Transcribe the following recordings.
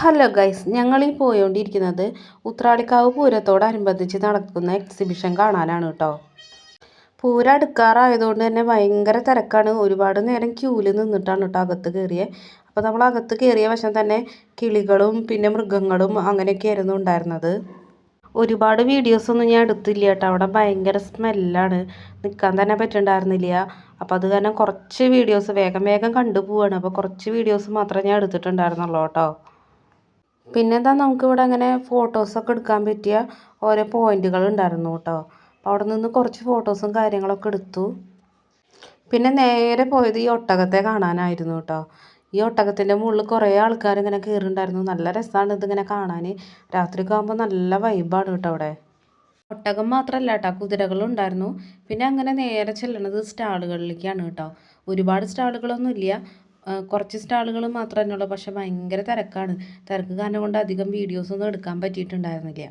Hello guys ഞങ്ങൾ ഈ പോയോണ്ടിരിക്കുന്നത് ഉത്രാളിക്കാവ് പൂരത്തോടനുബന്ധിച്ച് നടക്കുന്ന എക്സിബിഷൻ കാണാനാണ് കേട്ടോ. പൂരം അടുക്കാറായതുകൊണ്ട് തന്നെ ഭയങ്കര തിരക്കാണ്. ഒരുപാട് നേരം ക്യൂവിൽ നിന്നിട്ടാണ് കേട്ടോ അകത്ത് കയറിയത് അപ്പോൾ നമ്മൾ അകത്ത് കയറിയ വശം തന്നെ കിളികളും പിന്നെ മൃഗങ്ങളും അങ്ങനെയൊക്കെ ആയിരുന്നു ഉണ്ടായിരുന്നത്. ഒരുപാട് വീഡിയോസൊന്നും ഞാൻ എടുത്തില്ല കേട്ടോ. അവിടെ ഭയങ്കര സ്മെല്ലാണ് നിൽക്കാൻ തന്നെ പറ്റുന്നുണ്ടായിരുന്നില്ല അപ്പോൾ അത് കാരണം കുറച്ച് വീഡിയോസ് വേഗം വേഗം കണ്ടു പോവാണ്. അപ്പോൾ കുറച്ച് വീഡിയോസ് മാത്രമേ ഞാൻ എടുത്തിട്ടുണ്ടായിരുന്നുള്ളൂ കേട്ടോ. പിന്നെ എന്താ നമുക്കിവിടെ അങ്ങനെ ഫോട്ടോസൊക്കെ എടുക്കാൻ പറ്റിയ ഓരോ പോയിന്റുകൾ ഉണ്ടായിരുന്നു കേട്ടോ. അപ്പോൾ അവിടെ നിന്ന് കുറച്ച് ഫോട്ടോസും കാര്യങ്ങളൊക്കെ എടുത്തു. പിന്നെ നേരെ പോയത് ഈ ഒട്ടകത്തെ കാണാനായിരുന്നു കേട്ടോ. ഈ ഒട്ടകത്തിന്റെ മുകളിൽ കുറേ ആൾക്കാർ ഇങ്ങനെ കയറിണ്ടായിരുന്നു നല്ല രസമാണ് ഇതിങ്ങനെ കാണാൻ രാത്രിയൊക്കെ ആകുമ്പോൾ നല്ല വൈബാണ് കേട്ടോ അവിടെ. ഒട്ടകം മാത്രമല്ല കേട്ടോ കുതിരകളും ഉണ്ടായിരുന്നു. പിന്നെ അങ്ങനെ നേരെ ചെല്ലണത് സ്റ്റാളുകളിലേക്കാണ് കേട്ടോ. ഒരുപാട് സ്റ്റാളുകളൊന്നും ഇല്ല കുറച്ച് സ്റ്റാളുകൾ മാത്രമേ ഉള്ളൂ പക്ഷെ ഭയങ്കര തിരക്കാണ്. തിരക്ക് കാരണം കൊണ്ട് അധികം വീഡിയോസൊന്നും എടുക്കാൻ പറ്റിയിട്ടുണ്ടായിരുന്നില്ല.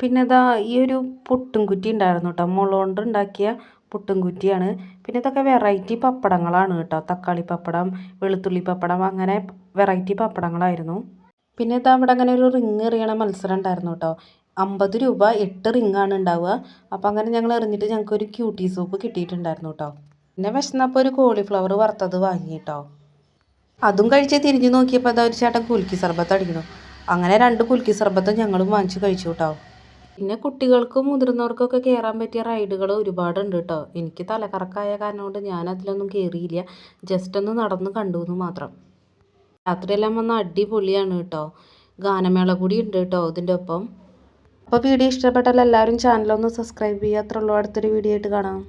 പിന്നെ ഇതാ ഈ ഒരു പുട്ടും കുറ്റി ഉണ്ടായിരുന്നു കേട്ടോ. മുള ഉണ്ടാക്കിയ പുട്ടും കുറ്റിയാണ് പിന്നെ ഇതൊക്കെ വെറൈറ്റി പപ്പടങ്ങളാണ് കേട്ടോ. തക്കാളി പപ്പടം വെളുത്തുള്ളി പപ്പടം അങ്ങനെ വെറൈറ്റി പപ്പടങ്ങളായിരുന്നു. പിന്നെ ഇതാ അവിടെ അങ്ങനെ ഒരു റിങ് എറിയണ മത്സരം ഉണ്ടായിരുന്നു കേട്ടോ. അമ്പത് രൂപ എട്ട് റിങ്ങാണ് ഉണ്ടാവുക. അപ്പോൾ അങ്ങനെ ഞങ്ങൾ എറിഞ്ഞിട്ട് ഞങ്ങൾക്ക് ഒരു ക്യൂട്ടി സൂപ്പ് കിട്ടിയിട്ടുണ്ടായിരുന്നു കേട്ടോ. പിന്നെ വിശന്നപ്പോൾ ഒരു കോളിഫ്ലവർ വറുത്തത് വാങ്ങി കേട്ടോ അതും കഴിച്ച് തിരിഞ്ഞു നോക്കിയപ്പോൾ അതാ ഒരു ചേട്ടൻ കുലുക്കി സർബത്ത് അടിക്കണം അങ്ങനെ രണ്ട് കുലുക്കി സർബത്തും ഞങ്ങളും വാങ്ങിച്ച് കഴിച്ചു കേട്ടോ പിന്നെ കുട്ടികൾക്കും മുതിർന്നവർക്കൊക്കെ കയറാൻ പറ്റിയ റൈഡുകൾ ഒരുപാടുണ്ട് കേട്ടോ എനിക്ക് തലകറക്കായ കാരണം കൊണ്ട് ഞാൻ അതിലൊന്നും കയറിയില്ല ജസ്റ്റ് ഒന്ന് നടന്ന് കണ്ടു എന്ന് മാത്രം. രാത്രിയെല്ലാം വന്ന അടിപൊളിയാണ് കേട്ടോ ഗാനമേള കൂടി ഉണ്ട് കേട്ടോ ഇതിന്റെ ഒപ്പം. അപ്പോൾ വീഡിയോ ഇഷ്ടപ്പെട്ടാൽ എല്ലാവരും ചാനലൊന്ന് സബ്സ്ക്രൈബ് ചെയ്യുക. അത്രയുള്ളൂ അടുത്തൊരു വീഡിയോ ആയിട്ട് കാണാം.